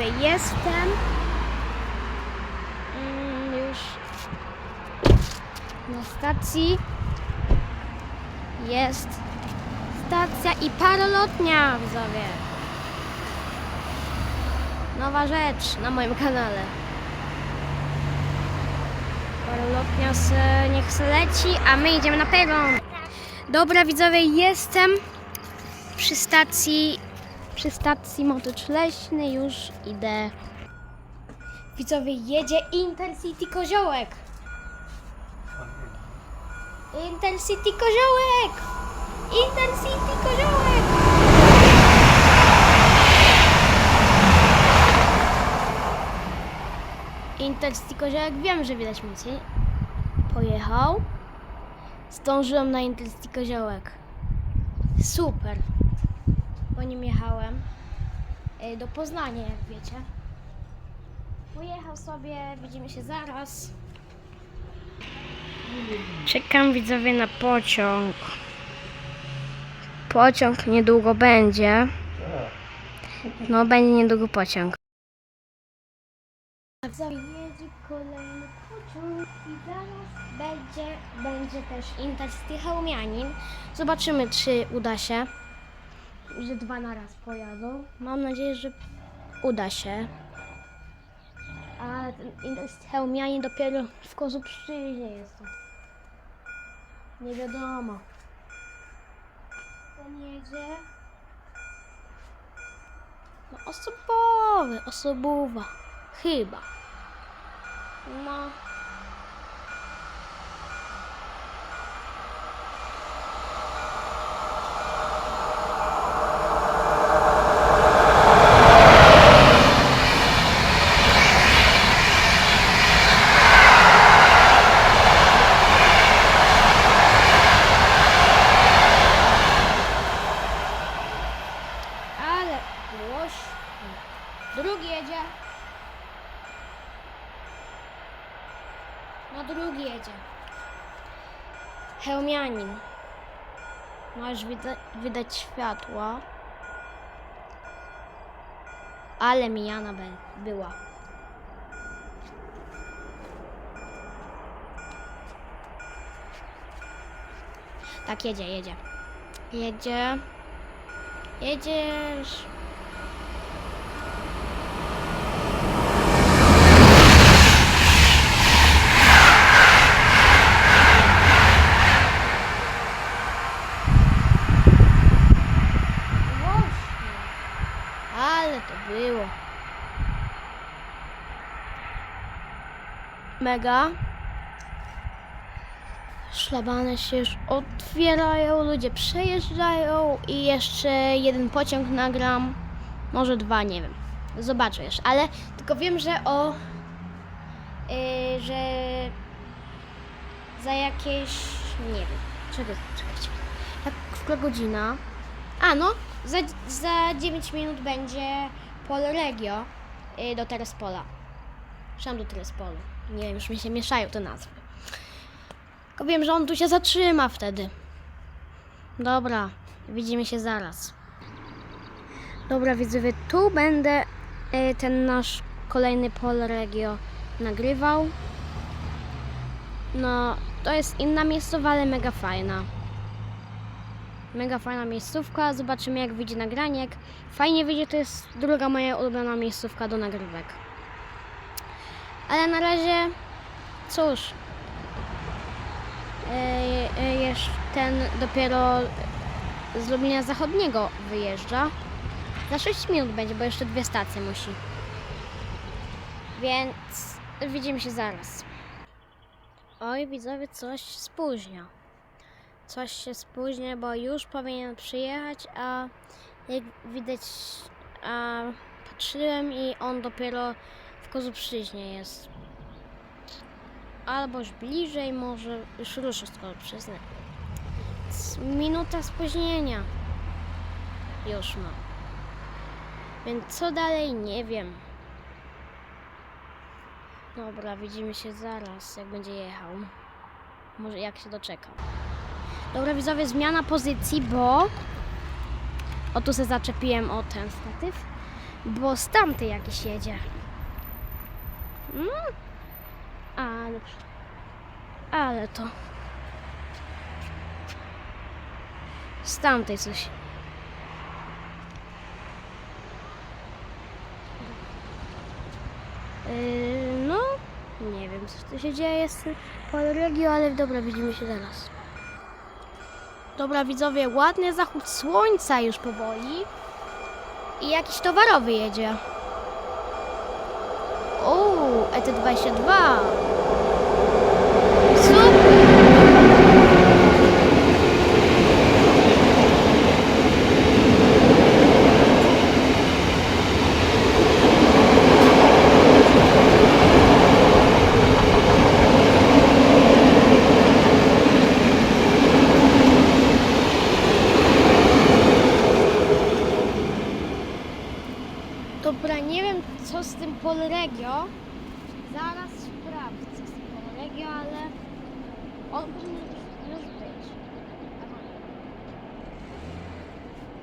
prawie jestem. Mm, już na stacji jest stacja i parolotnia w Zowie. Nowa rzecz na moim kanale. Parolotnia se, niech se leci, a my idziemy na peron. Dobra widzowie, jestem przy stacji przy stacji Motocz Leśny, już idę. Widzowie, jedzie Intercity Koziołek. Intercity Koziołek! Intercity Koziołek! Intercity Koziołek, wiem, że widać mocniej. Pojechał. Zdążyłem na Intercity Koziołek. Super. Po nim jechałem e, do Poznania, jak wiecie. Pojechał sobie, widzimy się zaraz. Czekam widzowie na pociąg. Pociąg niedługo będzie. No, będzie niedługo pociąg. Zajedzie kolejny pociąg i zaraz będzie, będzie też Intercity Chełmianin. Zobaczymy, czy uda się, że dwa na raz pojadą. Mam nadzieję, że uda się. A Chełmianin dopiero w kozu przyjdzie jest to. Nie wiadomo. Ten jedzie. No osobowy, osobowa. Chyba. No. Ale głośno. Drugi jedzie. No drugi jedzie. Hełmianin. Już widać, widać światła. Ale mijana be- była. Tak, jedzie, jedzie. Jedzie. Jedziesz. Ale to było. Mega. Szlabany się już otwierają, ludzie przejeżdżają i jeszcze jeden pociąg nagram. Może dwa, nie wiem. Zobaczę jeszcze, ale tylko wiem, że o. Yy, że za jakieś. Nie wiem. Czekaj, czekajcie. Jak która godzina? A no, za, za 9 minut będzie Pol Regio yy, do Terespola. Szam do Terespolu. Nie wiem, już mi się mieszają te nazwy. Tylko wiem, że on tu się zatrzyma wtedy. Dobra, widzimy się zaraz. Dobra, widzowie, tu będę y, ten nasz kolejny Pol Regio nagrywał. No, to jest inna miejscowa, ale mega fajna. Mega fajna miejscówka. Zobaczymy, jak wyjdzie nagranie. Jak fajnie wyjdzie, to jest druga moja ulubiona miejscówka do nagrywek. Ale na razie, cóż, e, e, jeszcze ten dopiero z Lublina Zachodniego wyjeżdża. Za 6 minut będzie, bo jeszcze dwie stacje musi. Więc widzimy się zaraz. Oj, widzowie, coś spóźnia. Coś się spóźnia, bo już powinien przyjechać, a jak widać, a patrzyłem i on dopiero w kozu przyźnie jest. Albo już bliżej, może już ruszy z kozu przyzny. Minuta spóźnienia. Już ma. Więc co dalej, nie wiem. Dobra, widzimy się zaraz, jak będzie jechał. Może jak się doczekam. Dobra widzowie, zmiana pozycji, bo o tu se zaczepiłem o ten statyw, bo z tamtej jakiś jedzie. No, ale, ale to. Z tamtej coś. Yy, no, nie wiem co tu się dzieje z Polregio, ale dobra, widzimy się zaraz. Dobra widzowie, ładny zachód słońca już powoli. I jakiś towarowy jedzie. O, E ET22. Super. Dobra, nie wiem co z tym Polregio. Zaraz sprawdzę z tym Polregio, ale on powinien już być.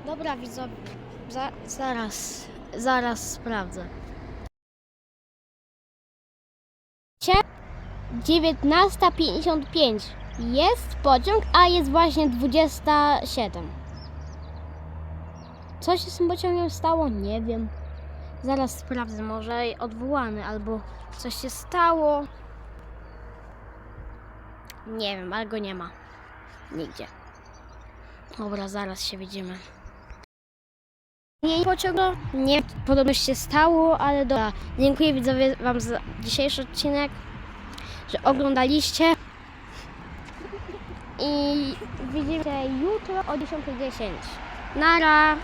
Dobra, widzowie. Za, zaraz, zaraz sprawdzę. Cie- 19.55 jest pociąg, a jest właśnie 27. Co się z tym pociągiem stało? Nie wiem. Zaraz sprawdzę, może odwołany albo coś się stało. Nie wiem, ale go nie ma. Nigdzie. Dobra, zaraz się widzimy. Nie pociągu? Nie, podobno się stało, ale dobra. Dziękuję widzowie Wam za dzisiejszy odcinek, że oglądaliście. I widzimy się jutro o 10.10. Nara!